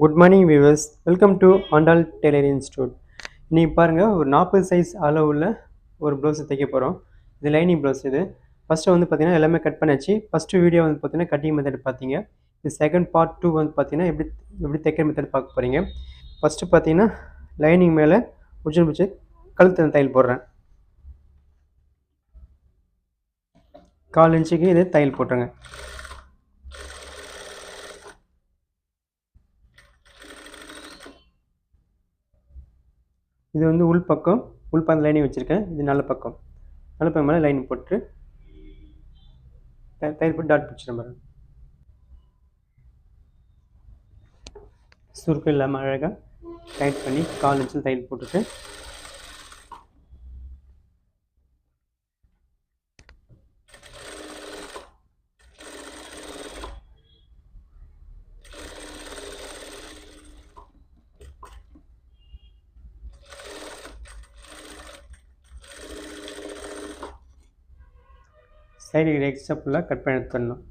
Good morning viewers welcome to Andal tailor institute இன்றைக்கி பாருங்கள் ஒரு நாற்பது சைஸ் அளவுள்ள ஒரு ப்ளவுஸ் தைக்க போகிறோம் இது லைனிங் ப்ளவுஸ் இது. ஃபஸ்ட்டு வந்து பார்த்தீங்கன்னா எல்லாமே கட் பண்ணியாச்சு ஃபஸ்ட்டு வீடியோ வந்து பார்த்தீங்கன்னா கட்டிங் மெத்தட் பார்த்தீங்க இது செகண்ட் பார்ட் டூ வந்து பார்த்தீங்கன்னா எப்படி எப்படி தைக்கிற மெத்தட் பார்க்க போகிறீங்க ஃபஸ்ட்டு பார்த்தீங்கன்னா லைனிங் மேலே முடிச்சு முடிச்சு கழுத்து தையல் போடுறேன். கால் இன்ச்சுக்கு இது தையல் போட்டுருங்க. இது வந்து உள் பக்கம் உள் பக்கம் லைனிங் வச்சுருக்கேன். இது நல்ல பக்கம். நல்ல பக்கம் மேலே லைனிங் போட்டு த- போட்டு டாட் பிடிச்சிட பாருங்க. சுருக்கம் இல்லாமல் அழகாக டைட் பண்ணி கால் இன்ச்சில் தையல் போட்டுட்டு சைடு எக்ஸ்ட்ரா ஃபுல்லாக கட் பண்ணி எடுத்துடணும்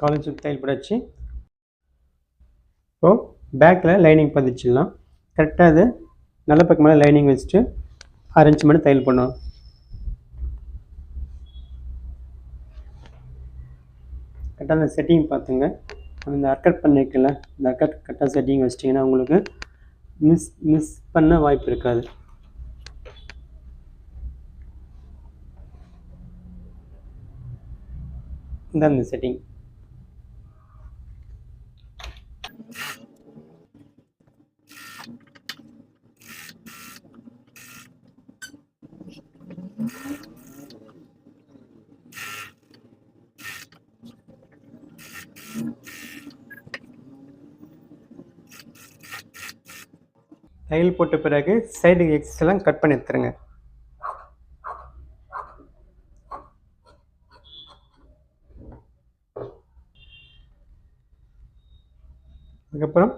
காலேஜ் சுற்றி தையல் போடாச்சு இப்போது பேக்கில் லைனிங் பதிச்சிடலாம். கரெக்டாக அது நல்ல பக்கம் மேலே லைனிங் வச்சுட்டு அரேஞ்ச் பண்ணி தையல் பண்ணணும். கரெக்டாக அந்த செட்டிங் பார்த்துங்க. அந்த அர்கட் பண்ணிக்கல இந்த அர்கட் கரெக்டாக செட்டிங் வச்சிட்டிங்கன்னா உங்களுக்கு மிஸ் மிஸ் பண்ண வாய்ப்பு இருக்காது. இந்த அந்த செட்டிங் தையல் போட்ட பிறகு சைடு எக்ஸ் எல்லாம் கட் பண்ணி எடுத்துருங்க. அதுக்கப்புறம்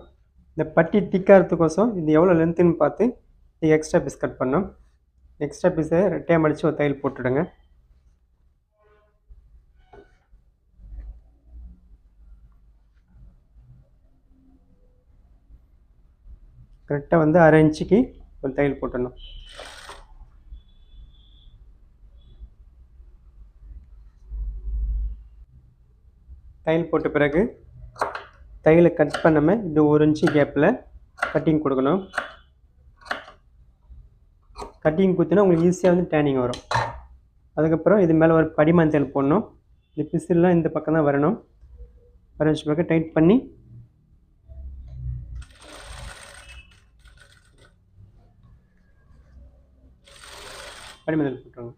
இந்த பட்டி திக்காகிறதுக்கோசம் இது எவ்வளோ லென்த்துன்னு பார்த்து இது எக்ஸ்ட்ரா பீஸ் கட் பண்ணோம் எக்ஸ்ட்ரா பீஸை ரெட்டையாக மடித்து ஒரு தையல் போட்டுவிடுங்க கரெக்டாக வந்து அரை இன்ச்சுக்கு ஒரு தையல் போட்டணும் தையல் போட்ட பிறகு தையலை கட் பண்ணாமல் இந்த ஒரு இன்ச்சு கேப்பில் கட்டிங் கொடுக்கணும். கட்டிங் கொடுத்தோன்னா உங்களுக்கு ஈஸியாக வந்து டேனிங் வரும். அதுக்கப்புறம் இது மேலே ஒரு படிமான் தையல் போடணும். இந்த பிசிலெலாம் இந்த பக்கம் தான் வரணும். வர வச்ச பிறகு டைட் பண்ணி படிமதில் போட்டுருங்க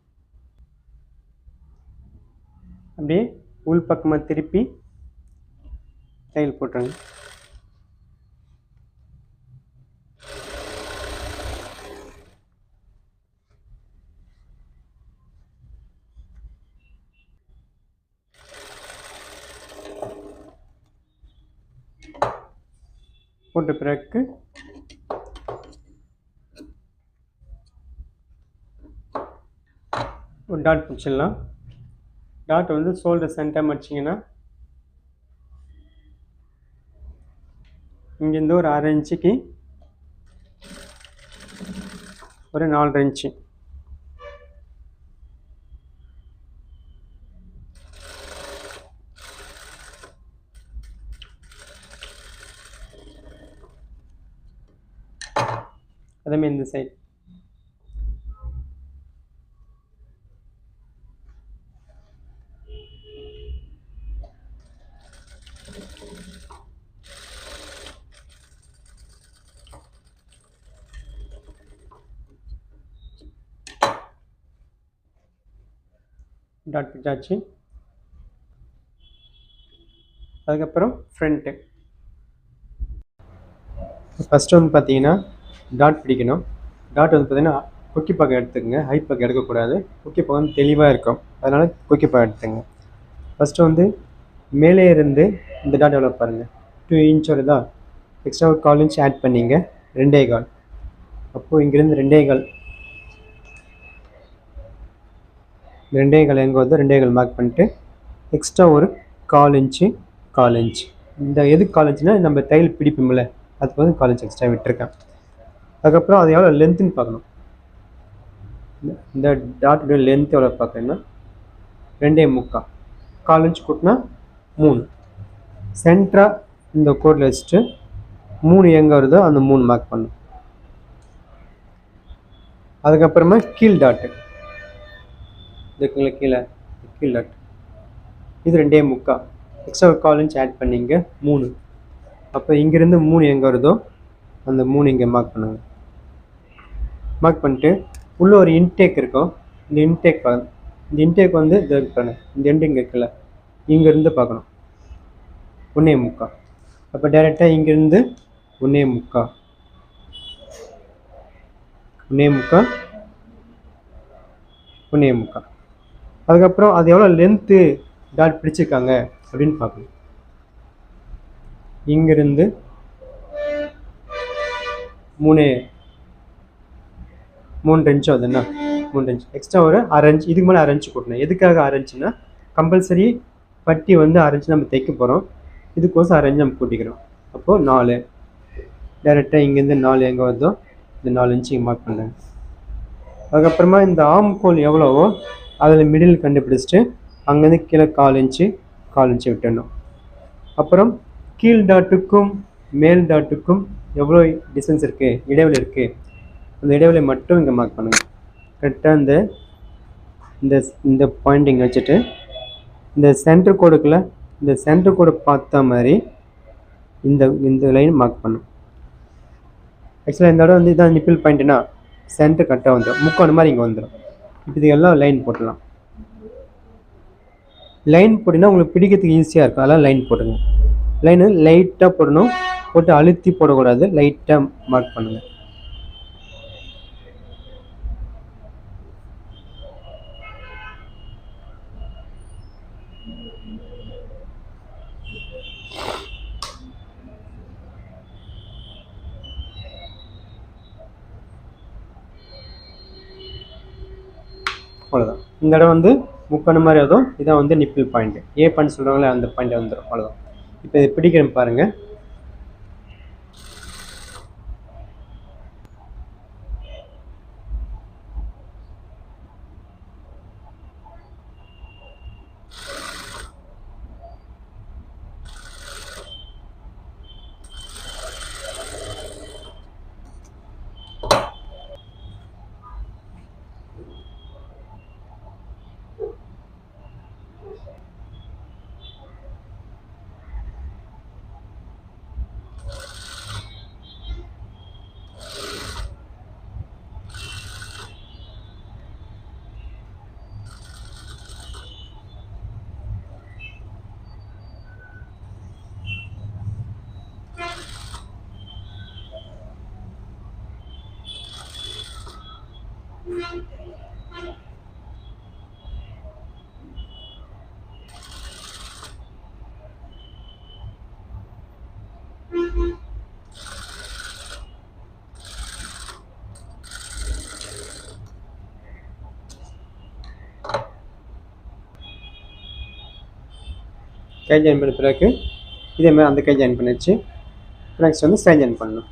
அப்படியே உள் பக்கமாக திருப்பி தையல் போட்டுருங்க. போட்ட பிறகு ஒரு டாட் பிடிச்சிடலாம் டாட் வந்து ஷோல்டர் சென்டர் மடிச்சிங்கன்னா இங்கேருந்து ஒரு அரை இன்ச்சுக்கு ஒரு நாலரை இன்ச்சு. அதேமாரி இந்த சைடு டாட் பிடிச்சாச்சு அதுக்கப்புறம் ஃப்ரண்ட்டு ஃபஸ்ட்டு வந்து பார்த்தீங்கன்னா டாட் பிடிக்கணும். டாட் வந்து பார்த்தீங்கன்னா குக்கி பக்கம் எடுத்துக்கங்க. ஹை பக்கம் எடுக்கக்கூடாது. குக்கி பக்கம் வந்து தெளிவாக இருக்கும். அதனால் குக்கி பக்கம் எடுத்துங்க ஃபஸ்ட்டு வந்து மேலே இருந்து இந்த டாட் டெவலப் பாருங்கள் டூ இன்ச் வருதா எக்ஸ்ட்ரா ஒரு கால் இன்ச் ஆட் பண்ணிங்க. ரெண்டே கால். அப்போது இங்கேருந்து ரெண்டே கால். ரெண்டே கால் எங்கே வருதோ ரெண்டே கால் மார்க் பண்ணிட்டு எக்ஸ்ட்ரா ஒரு கால் இன்ச்சு கால் இன்ச் இந்த எதுக்கு கால் இன்ச்சுனா நம்ம தையல் பிடிப்போம்ல அதுக்கு வந்து கால் இன்ச் எக்ஸ்ட்ரா விட்டுருக்கேன். அதுக்கப்புறம் அது எவ்வளோ லென்த்துன்னு பார்க்கணும். இந்த- டாட்டுடைய டாட்டோட லென்த் எவ்வளோ பார்க்கணுன்னா ரெண்டே முக்கால் கால் இன்ச் கூட்டினா மூணு. சென்டராக இந்த கோட்டில் வச்சுட்டு மூணு எங்கே வருதோ அந்த மூணு மார்க் பண்ணும் அதுக்கப்புறமா கீழ் டாட்டு இதுக்குங்களா கீழே கீழ் இது ரெண்டே முக்கா. எக்ஸ்ட்ரா கால் இன்ச் ஆட் பண்ணீங்க மூணு. அப்போ இங்கேருந்து மூணு எங்கே வருதோ அந்த மூணு இங்கே மார்க் பண்ணுங்க. மார்க் பண்ணிட்டு உள்ளே ஒரு இன்டேக் இருக்கும். இந்த இன்டேக் இந்த இன்டேக் வந்து இது பாருங்க இந்த எண்டு இங்கே இருக்குல்ல இங்கேருந்து பார்க்கணும். ஒன்றே முக்கா. அப்போ டைரெக்டாக இங்கேருந்து ஒன்றே முக்கா. ஒன்றே முக்கா. ஒன்றே முக்கா. அதுக்கப்புறம் அது எவ்வளோ லென்த்து டாட் பிடிச்சிருக்காங்க அப்படின்னு பார்க்கணும். இங்கிருந்து மூணு மூணு இன்ச் அது என்ன? மூணு இன்ச் எக்ஸ்ட்ரா ஒரு அரைஞ்சு இதுக்கு மேலே அரைஞ்சு இன்ச் எதுக்காக அரைஞ்சுன்னா கம்பல்சரி பட்டி வந்து அரைஞ்சு நம்ம தைக்க போகிறோம் இதுக்கோசம் அரைஞ்சு நம்ம கூட்டிக்கிறோம். அப்போது நாலு. டேரெக்டாக இங்கேருந்து நாலு எங்கே வருதோ இந்த நாலு இன்ச்சு மார்க் பண்ணுறேன் அதுக்கப்புறமா இந்த ஆம் கோல் எவ்வளவோ அதில் மிடில் கண்டுபிடிச்சிட்டு அங்கேருந்து கீழே கால் இன்ச்சு கால் இன்ச்சு விட்டுடணும். அப்புறம் கீழ் டாட்டுக்கும் மேல் டாட்டுக்கும் எவ்வளோ டிஸ்டன்ஸ் இருக்குது இடைவெளி இருக்குது அந்த இடைவெளி மட்டும் இங்கே மார்க் பண்ணுங்கள் கரெக்டாக இந்த இந்த இந்த பாயிண்டிங் வச்சுட்டு இந்த சென்டர் கோடுக்குள்ள இந்த சென்டர் கோடு பார்த்த மாதிரி இந்த இந்த லைன் மார்க் பண்ணும். ஆக்சுவலாக இந்த இடம் வந்து இதான் நிப்பிள் பாயிண்ட்னா சென்டர் கரெக்டாக வந்துடும். முக்கோணம் மாதிரி இங்கே வந்துடும். இது எல்லாம் லைன் போட்டுடலாம் லைன் போட்டிங்கன்னா உங்களுக்கு பிடிக்கிறதுக்கு ஈஸியாக இருக்கும். அதெல்லாம் லைன் போட்டுங்க லைனு லைட்டாக போடணும். போட்டு அழுத்தி போடக்கூடாது. லைட்டாக மார்க் பண்ணுங்கள் அவ்வளோதான் இந்த இடம் வந்து முக்கணு மாதிரி அதுவும் இதான் வந்து நிப்பிள் பாயிண்ட் ஏ பாயிண்ட் சொல்கிறாங்களே அந்த பாயிண்ட் வந்துடும் அவ்வளோதான் இப்போ இது பிடிக்கிறேன் பாருங்க. கை ஜாயின் பண்ண பிறகு இதே மாதிரி அந்த கை ஜாயின் பண்ணிடுச்சு. நெக்ஸ்ட் வந்து சைன் ஜாயின் பண்ணணும்.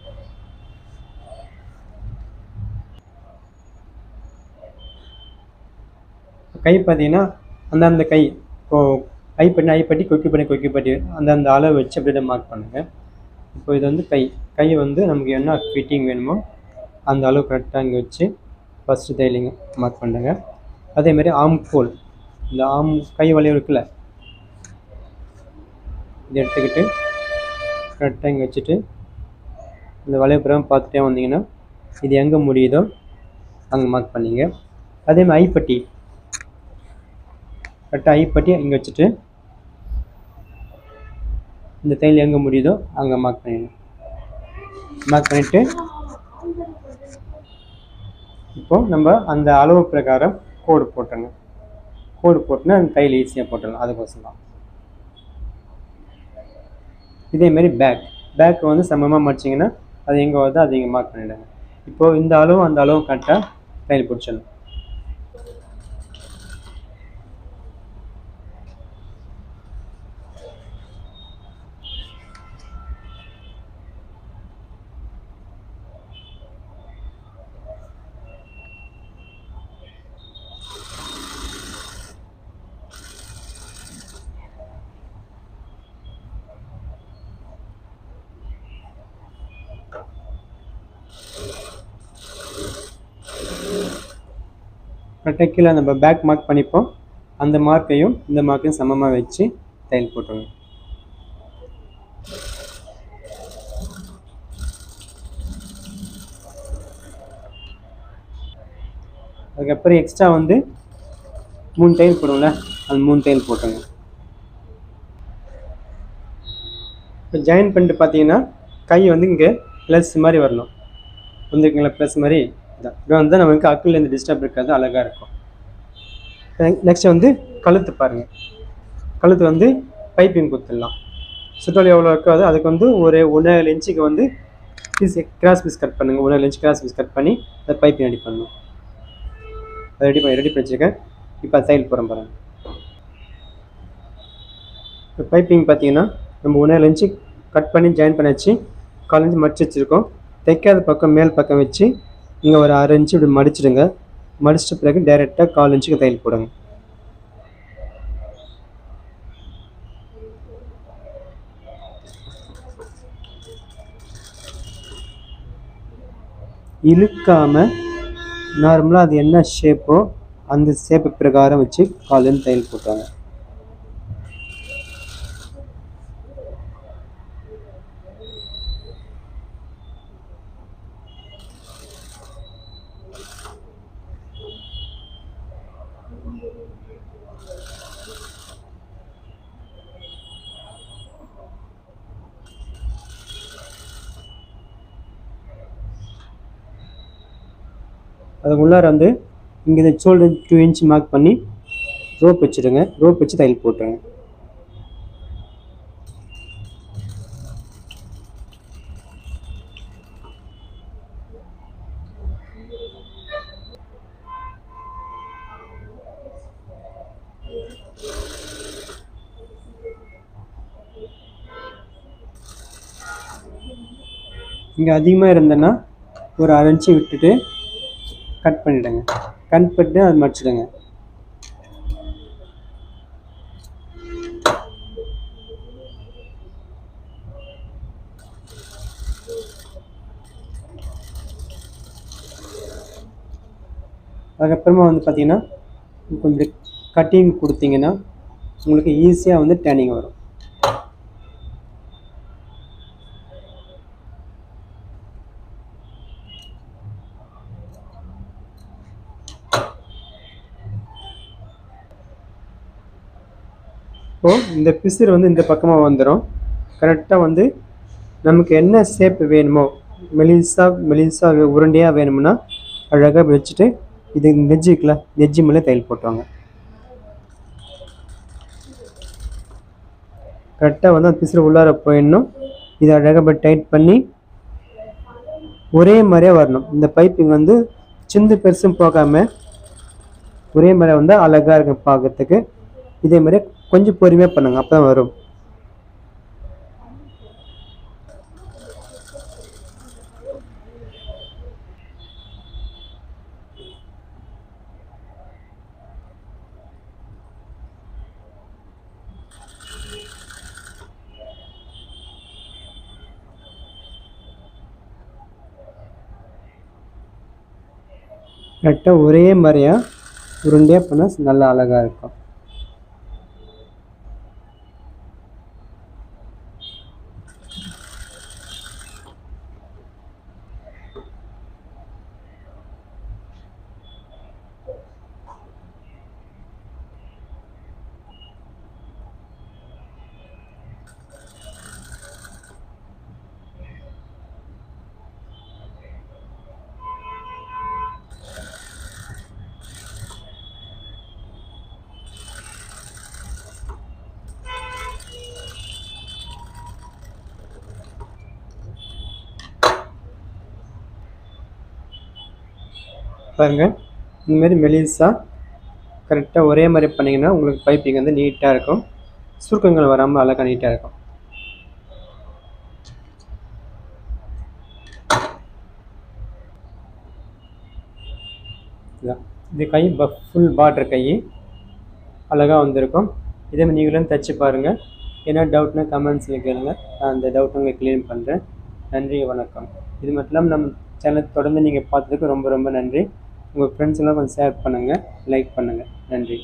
கை பார்த்தீங்கன்னா அந்தந்த கை ஐ பண்ணி ஐ பட்டி கொக்கி பண்ணி கொக்கி பட்டி அந்தந்த அளவு வச்சு அப்படியே மார்க் பண்ணுங்கள் இப்போ இது வந்து கை கை வந்து நமக்கு என்ன ஃபிட்டிங் வேணுமோ அந்த அளவு கரெக்டாக இங்கே வச்சு ஃபஸ்ட்டு தைலிங்க மார்க் பண்ணுங்க. அதேமாதிரி ஆம் கோல் இந்த ஆம் கை வளைவு இருக்குல்ல இதை எடுத்துக்கிட்டு கரெக்டாக இங்கே வச்சுட்டு இந்த வளையப்புறம் பார்த்துட்டே வந்தீங்கன்னா இது எங்கே முடியுதோ அங்கே மார்க் பண்ணிங்க. அதே மாதிரி ஐப்பட்டி. கரெக்டாக ஐப்பட்டி இங்கே வச்சுட்டு இந்த தையல் எங்கே முடியுதோ அங்கே மார்க் பண்ணிடணும் மார்க் பண்ணிவிட்டு இப்போது நம்ம அந்த அளவு பிரகாரம் கோடு போட்டுருங்க. கோடு போட்டுனா அந்த தையல் ஈஸியாக போட்டுடலாம். அதுக்கோசம் தான். இதேமாரி பேக் பேக் வந்து சமமாக மடிச்சிங்கன்னா அது எங்கே வருதோ அது இங்கே மார்க் பண்ணிவிடுங்க இப்போது இந்த அளவும் அந்த அளவும் கரெக்டாக கையில் பிடிச்சிடணும். கரெக்டாக கீழே நம்ம பேக் மார்க் பண்ணிப்போம். அந்த மார்க்கையும் இந்த மார்க்கையும் சமமாக வச்சு தையல் போட்டுருங்க. அதுக்கப்புறம் எக்ஸ்ட்ரா வந்து மூணு டைல் போடுவோம்ல அந்த மூணு டைல் போட்டுருங்க. இப்போ ஜாயின் பண்ணிட்டு பார்த்தீங்கன்னா கை வந்து இங்கே ப்ளஸ் மாதிரி வரணும். வந்துருக்குங்களா ப்ளஸ் மாதிரி? இதான் வந்து நமக்கு அக்கில் இந்த டிஸ்டர்ப் இருக்காது அழகாக இருக்கும். நெக்ஸ்ட் வந்து கழுத்து பாருங்கள் கழுத்து வந்து பைப்பிங் கொடுத்துடலாம் சுற்றளவு எவ்வளோ இருக்கோ அது அதுக்கு வந்து ஒரு ஒன்றரை இன்ச்சுக்கு வந்து பீஸ் கிராஸ் பீஸ் கட் பண்ணுங்கள் ஒன்றரை இன்ச் கிராஸ் பீஸ் கட் பண்ணி அதை பைப்பிங் ரெடி பண்ணணும். அதை ரெடி பண்ணி ரெடி பண்ணிச்சிருக்கேன் இப்போ தையல் போகிறோம் பாருங்கள் இப்போ பைப்பிங் பார்த்தீங்கன்னா நம்ம ஒன்றரை இன்ச்சு கட் பண்ணி ஜாயின் பண்ணி வச்சு காலேஜ் மடிச்சு வச்சுருக்கோம். தைக்காத பக்கம் மேல் பக்கம் வச்சு இங்கே ஒரு அரை இன்ச்சு இப்படி மடிச்சிடுங்க. மடிச்சிட்ட பிறகு டைரெக்டாக கால் இன்ச்சுக்கு தையல் போடுங்க. இழுக்காமல் நார்மலாக அது என்ன ஷேப்போ அந்த ஷேப்பு பிரகாரம் வச்சு காலில் தையல் போட்டாங்க அதுக்கு உள்ளார வந்து இங்கே இந்த ஷோல்டர் டூ இன்ச் மார்க் பண்ணி ரோப் வச்சுடுங்க ரோப் வச்சு தையல் போட்டுருங்க. இங்கே அதிகமாக இருந்தேன்னா ஒரு அரைஞ்சி விட்டுட்டு கட் பண்ணிவிடுங்க கட் பண்ணிட்டு அது மடிச்சிடுங்க. அதுக்கப்புறமா வந்து பார்த்தீங்கன்னா கொஞ்சம் கட்டிங் கொடுத்தீங்கன்னா உங்களுக்கு ஈஸியாக வந்து டேனிங் வரும். இப்போது இந்த பிசிறு வந்து இந்த பக்கமாக வந்துடும் கரெக்டாக வந்து நமக்கு என்ன ஷேப் வேணுமோ மெலிசா மெலிசா உருண்டையாக வேணும்னா அழகாக வச்சுட்டு இது நெஜ்ஜு இருக்குல்ல நெஜ்ஜு மேலே தையல் போட்டுவாங்க. கரெக்டாக வந்து அந்த பிசிறு உள்ளார போயிடணும். இதை அழகாக போய் டைட் பண்ணி ஒரே மாதிரியே வரணும். இந்த பைப்பிங் வந்து சிந்து பெருசும் போகாமல் ஒரே மாதிரி வந்து அழகாக இருக்கும் பார்க்கறதுக்கு இதே மாதிரி கொஞ்சம் பொறுமையாக பண்ணுங்கள் அப்போ தான் வரும். கரெக்டாக ஒரே மாதிரியாக உருண்டையாக பண்ணால் நல்லா அழகாக இருக்கும். பாருங்கள் இந்தமாரி மெலிசாக கரெக்டாக ஒரே மாதிரி பண்ணிங்கன்னா உங்களுக்கு பைப்பிங் வந்து நீட்டாக இருக்கும். சுருக்கங்கள் வராமல் அழகாக நீட்டாக இருக்கும். இது கை ஃபுல் பார்டர் கை. அழகாக வந்திருக்கும். இதே மாதிரி நீங்களும் தைச்சு பாருங்கள் என்ன டவுட்னா கமெண்ட்ஸில் கேளுங்க. நான் அந்த டவுட் உங்களுக்கு க்ளீன் பண்ணுறேன் நன்றி வணக்கம். இது மட்டும் இல்லாமல் நம்ம சேனலை தொடர்ந்து நீங்கள் பார்த்ததுக்கு ரொம்ப ரொம்ப நன்றி. உங்கள் ஃப்ரெண்ட்ஸ் எல்லாம் கொஞ்சம் ஷேர் பண்ணுங்கள் லைக் பண்ணுங்கள் நன்றி.